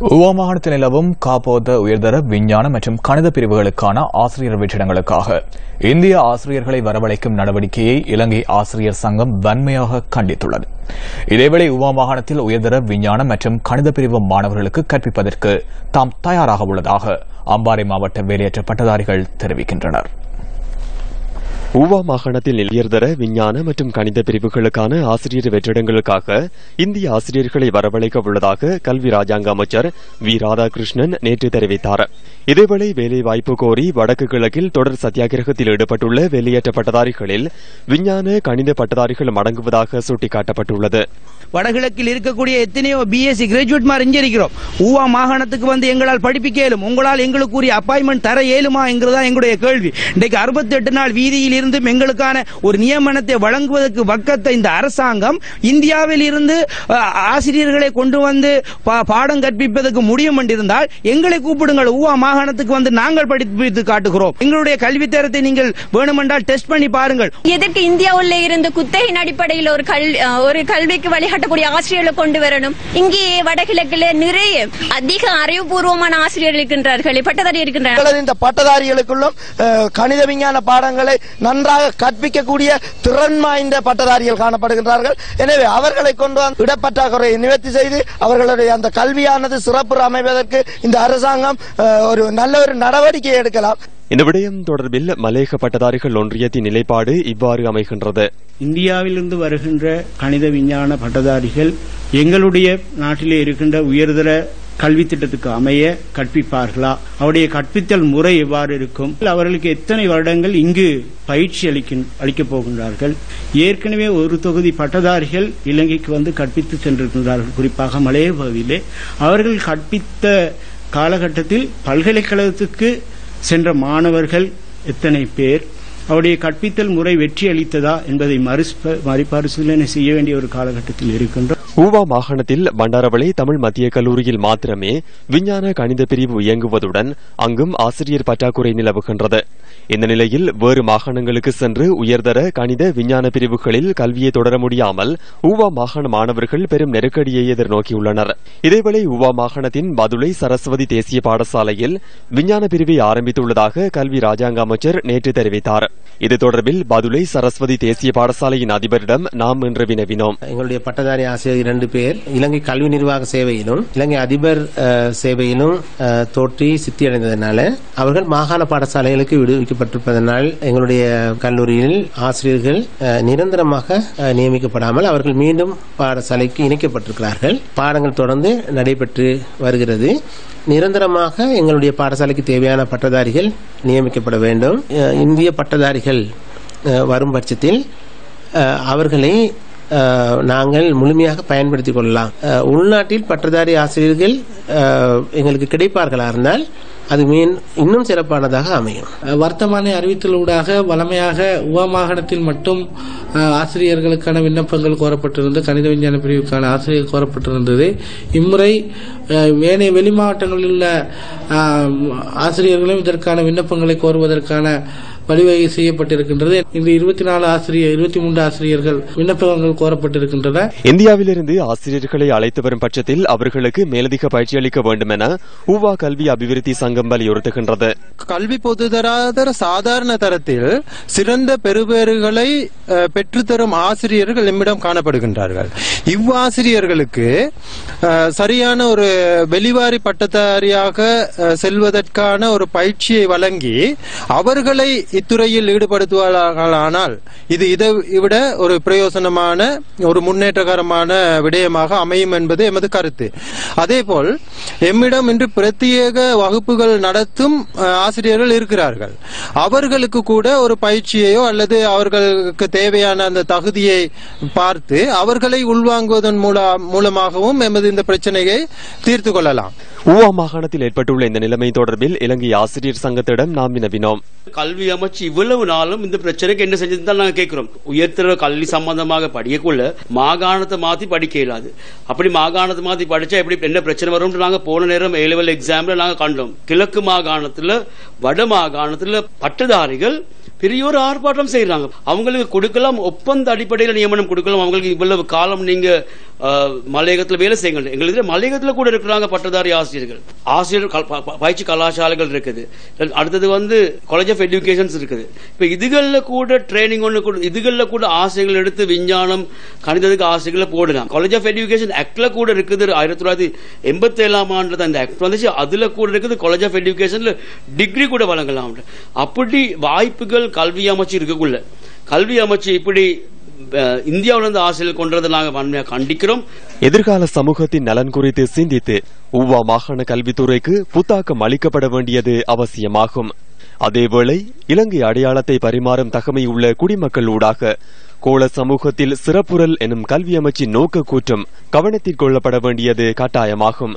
உவா நிலவும் காப்போத உயர்தர விஞ்ஞான மற்றும் கணித பிரிவுகளுக்கான ஆசிரியர் வெற்றிடங்களுக்காக இந்திய ஆசிரியர்களை வரவழைக்கும் நடவடிக்கையை இலங்கை ஆசிரியர் சங்கம் வன்மையாக கண்டித்துள்ளது. இதேவேளை உவா மாகாணத்தில் உயர்தர விஞ்ஞான மற்றும் கணித பிரிவு மாணவர்களுக்கு கற்பிப்பதற்கு தாம் தயாராக உள்ளதாக அம்பாறை மாவட்ட வேலையற்ற பட்டதாரிகள் தெரிவிக்கின்றனர். ஊவா மாகாணத்தில் நிலையர்தர விஞ்ஞான மற்றும் கணித பிரிவுகளுக்கான ஆசிரியர் வெற்றிடங்களுக்காக இந்திய ஆசிரியர்களை வரவழைக்க உள்ளதாக கல்வி ராஜாங்க அமைச்சர் வி. ராதாகிருஷ்ணன் நேற்று தெரிவித்தார். இதேவேளை வேலைவாய்ப்பு கோரி வடக்கு கிழக்கில் தொடர் சத்தியாகிரகத்தில் ஈடுபட்டுள்ள வெளியேற்ற பட்டதாரிகளில் விஞ்ஞான கணித பட்டதாரிகள் அடங்குவதாக சுட்டிக்காட்டப்பட்டுள்ளது. வடகிழக்கில் இருக்கக்கூடிய எத்தனையோ பிஎஸ்சி கிராஜுவேட் மாதிரி இருக்கிறோம். ஊவா மாகாணத்துக்கு வந்து எங்களால் படிப்பிக்க இயலும். உங்களால் எங்களுக்குரிய அப்பாயின்மெண்ட் தர இயலுமா என்கிறதா எங்களுடைய கேள்வி. இன்றைக்கு அறுபத்தி எட்டு நாள் வீதியில் இருந்தும் எங்களுக்கான ஒரு நியமனத்தை வழங்குவதற்கு வக்கத்த இந்த அரசாங்கம் இந்தியாவில் இருந்து ஆசிரியர்களை கொண்டு வந்து பாடம் கற்பிப்பதற்கு முடியும் என்றிருந்தால் எங்களை கூப்பிடுங்கள். ஊவா மாகாணத்துக்கு வந்து நாங்கள் படிப்பித்து காட்டுகிறோம். எங்களுடைய கல்வி தரத்தை நீங்கள் வேணுமென்றால் டெஸ்ட் பண்ணி பாருங்கள். எதற்கு இந்தியாவுள்ள இருந்து குத்தகையின் அடிப்படையில் ஒரு கல் அஹ், ஒரு கல்விக்கு வழிகாட்டக்கூடிய ஆசிரியர்களை கொண்டு வரணும்? இங்கே வடகிழக்கில் நிறைய அதிக அறிவுபூர்வமான ஆசிரியர்கள் இருக்கின்றார்கள். பட்டதாரி இருக்கின்றார்கள். இந்த பட்டதாரிகளுக்குள்ளும் கணித விஞ்ஞான பாடங்களை நன்றாக கற்பிக்கக்கூடிய திறன் வாய்ந்த பட்டதாரிகள் காணப்படுகின்றார்கள். எனவே அவர்களை கொண்டு வந்து இடப்பற்றாக்குறையை நிவர்த்தி செய்து அவர்களுடைய அந்த கல்வியானது சிறப்பு அமைவதற்கு இந்த அரசாங்கம் ஒரு நல்ல ஒரு நடவடிக்கை எடுக்கலாம். இந்த விடயம் தொடர்பில் மலேக பட்டதாரிகள் ஒன்றியத்தின் நிலைப்பாடு இவ்வாறு அமைகின்றது. இந்தியாவிலிருந்து வருகின்ற கணித விஞ்ஞான பட்டதாரிகள் எங்களுடைய நாட்டிலே இருக்கின்ற உயர்தர கல்வி திட்டத்துக்கு அமைய கற்பிப்பார்களா? அவருடைய கற்பித்தல் முறை எவ்வாறு இருக்கும்? அவர்களுக்கு எத்தனை வருடங்கள் இங்கு பயிற்சி அளிக்க அளிக்கப் போகின்றார்கள்? ஏற்கனவே ஒரு தொகுதி பட்டதாரிகள் இலங்கைக்கு வந்து கற்பித்து சென்றிருக்கின்றார்கள். குறிப்பாக மலைய பகுதியிலே அவர்கள் கற்பித்த காலகட்டத்தில் பல்கலைக்கழகத்துக்கு சென்ற மாணவர்கள் எத்தனை பேர்? அவருடைய கற்பித்தல் முறை வெற்றி அளித்ததா என்பதை மறுபரிசீலனை செய்ய வேண்டிய ஒரு காலகட்டத்தில் இருக்கின்றோம். ஊவா மாகாணத்தில் பண்டாரவளை தமிழ் மத்திய கல்லூரியில் மாத்திரமே விஞ்ஞான கணித பிரிவு இயங்குவதுடன் அங்கும் ஆசிரியர் பற்றாக்குறை நிலவுகின்றது. இந்த நிலையில் வேறு மாகாணங்களுக்கு சென்று உயர்தர கணித விஞ்ஞான பிரிவுகளில் கல்வியை தொடர முடியாமல் ஊவா மாகாண மாணவர்கள் பெரும் நெருக்கடியை எதிர்நோக்கியுள்ளனர். இதேவேளை ஊவா மாகாணத்தின் பதுளை சரஸ்வதி தேசிய பாடசாலையில் விஞ்ஞான பிரிவை ஆரம்பித்துள்ளதாக கல்வி ராஜாங்க அமைச்சர் நேற்று தெரிவித்தார். இது தொடர்பில் பதுளை சரஸ்வதி தேசிய பாடசாலையின் அதிபரிடம் நாம் இன்று வினவினோம். எங்களுடைய பட்டதாரி ஆசிரியர் இரண்டு பேர் இலங்கை கல்வி நிர்வாக சேவையிலும் இலங்கை அதிபர் சேவையிலும் தோற்றி சித்தியடைந்ததனால அவர்கள் மாகாண பாடசாலைகளுக்கு விடுவிக்கப்பட்டிருப்பதனால் எங்களுடைய கல்லூரியில் ஆசிரியர்கள் நிரந்தரமாக நியமிக்கப்படாமல் அவர்கள் மீண்டும் பாடசாலைக்கு இணைக்கப்பட்டிருக்கிறார்கள். பாடங்கள் தொடர்ந்து நடைபெற்று வருகிறது. நிரந்தரமாக எங்களுடைய பாடசாலைக்கு தேவையான பட்டதாரிகள் நியமிக்கப்பட வேண்டும். இந்திய பட்டதாரிகள் வரும் பட்சத்தில் அவர்களை நாங்கள் முழுமையாக பயன்படுத்திக் கொள்ளலாம். உள்நாட்டில் பட்டதாரி ஆசிரியர்கள் எங்களுக்கு கிடைப்பார்களா இருந்தால் அது மீன் இன்னும் சிறப்பானதாக அமையும். வர்த்தமானி அறிவித்தலூடாக வளமையாக உவா மாகாணத்தில் மட்டும் ஆசிரியர்களுக்கான விண்ணப்பங்கள் கோரப்பட்டிருந்து கணித விஞ்ஞான பிரிவுக்கான ஆசிரியர் கோரப்பட்டிருந்தது. இம்முறை வேனை ஏனைய வெளி மாவட்டங்களில் உள்ள ஆசிரியர்களும் இதற்கான விண்ணப்பங்களை கோருவதற்கான வழிவகை செய்யப்பட்டிருக்கின்றது. இந்த இருபத்தி நாலு ஆசிரியர் இருபத்தி மூன்று ஆசிரியர்கள் விண்ணப்பங்கள் கோரப்பட்டிருக்கின்றன. இந்தியாவிலிருந்து ஆசிரியர்களை அழைத்து வரும் பட்சத்தில் அவர்களுக்கு மேலதிக பயிற்சி அளிக்க வேண்டும் என ஊவா கல்வி அபிவிருத்தி சங்கம் வலியுறுத்துகின்றது. கல்வி பொதுதராதர சாதாரண தரத்தில் சிறந்த பெறுபேறுகளை பெற்றுத்தரும் ஆசிரியர்கள் நம்மிடம் காணப்படுகின்றார்கள். இவ்வாசிரியர்களுக்கு சரியான ஒரு வெளிவாரி பட்டதாரியாக செல்வதற்கான ஒரு பயிற்சியை வழங்கி அவர்களை இத்துறையில் ஈடுபடுத்துவார்களானால் இது இதை விட ஒரு பிரயோசனமான ஒரு முன்னேற்றகரமான விடயமாக அமையும் என்பது எமது கருத்து. அதேபோல் எம்மிடம் இன்று பிரத்யேக வகுப்புகள் நடத்தும் ஆசிரியர்கள் இருக்கிறார்கள். அவர்களுக்கு கூட ஒரு பயிற்சியையோ அல்லது அவர்களுக்கு தேவையான அந்த தகுதியை பார்த்து அவர்களை உள்வாங்குவதன் மூலம் மூலமாகவும் எமது இந்த பிரச்சனையை தீர்த்து கொள்ளலாம். ஊவா மாகாணத்தில் ஏற்பட்டுள்ள இந்த நிலைமை தொடர்பில் இலங்கை ஆசிரியர் சங்கத்திடம் நாம் வினவினோம். கல்வி அமைச்சு இவ்வளவு நாளும் இந்த பிரச்சனைக்கு என்ன செஞ்சது தான் நாங்க கேட்கிறோம். உயர்தர கல்வி சம்பந்தமாக படிக்கக்குள்ள மாகாணத்தை மாத்தி படிக்க இயலாது. அப்படி மாகாணத்தை மாத்தி படிச்சா எப்படி என்ன பிரச்சனை வரும் நாங்க போன நேரம் ஏ லெவல் எக்ஸாம்ல நாங்க கண்டோம். கிழக்கு மாகாணத்துல வட மாகாணத்துல பட்டதாரிகள் பெரிய ஒரு ஆர்ப்பாட்டம் செய்யறாங்க அவங்களுக்கு கொடுக்கலாம் ஒப்பந்த அடிப்படையில் நியமனம் கொடுக்கலாம். அவங்களுக்கு இவ்வளவு காலம் நீங்க மலையகத்தில் வேலை செய்யுங்க எங்களுக்கு மலையகத்தில் கூட இருக்கிறாங்க பட்டதாரி ஆசிரியர்கள். ஆசிரியர் ப- பயிற்சி கலாசாலைகள் இருக்குது. அடுத்தது வந்து காலேஜ் ஆஃப் எஜுகேஷன்ஸ் இருக்குது. இப்ப இதுகளில் கூட ட்ரைனிங் ஒன்று கூட இதுகளில் கூட ஆசைகள் எடுத்து விஞ்ஞானம் கணிதத்துக்கு ஆசைகளை போடலாம் காலேஜ் ஆஃப் எஜுகேஷன் ஆக்டில் கூட இருக்குது. ஆயிரத்தி தொள்ளாயிரத்தி எண்பத்தி ஏழாம் ஆண்டு அந்த ஆக்ட் வந்துச்சு. அதுல கூட இருக்குது காலேஜ் ஆஃப் எஜுகேஷன்ல டிகிரி கூட வழங்கலாம். அப்படி வாய்ப்புகள் முதல் கல்வி அமைச்சு இருக்கக்குள்ள. கல்வி அமைச்சு இப்படி இந்தியாவிலிருந்து ஆசிரியர் கொண்டதை நாங்கள் வன்மையாக கண்டிக்கிறோம். எதிர்கால சமூகத்தின் நலன் குறித்து சிந்தித்து ஊவா மாகாண கல்வித்துறைக்கு புத்தாக்கம் அளிக்கப்பட வேண்டியது அவசியமாகும். அதேவேளை இலங்கை அடையாளத்தை பரிமாறும் தகமை உள்ள குடிமக்கள் ஊடாக கோள சமூகத்தில் சிறப்புரல் எனும் கல்வி அமைச்சின் நோக்க கூற்றம் கவனத்தில் கொள்ளப்பட வேண்டியது கட்டாயமாகும்.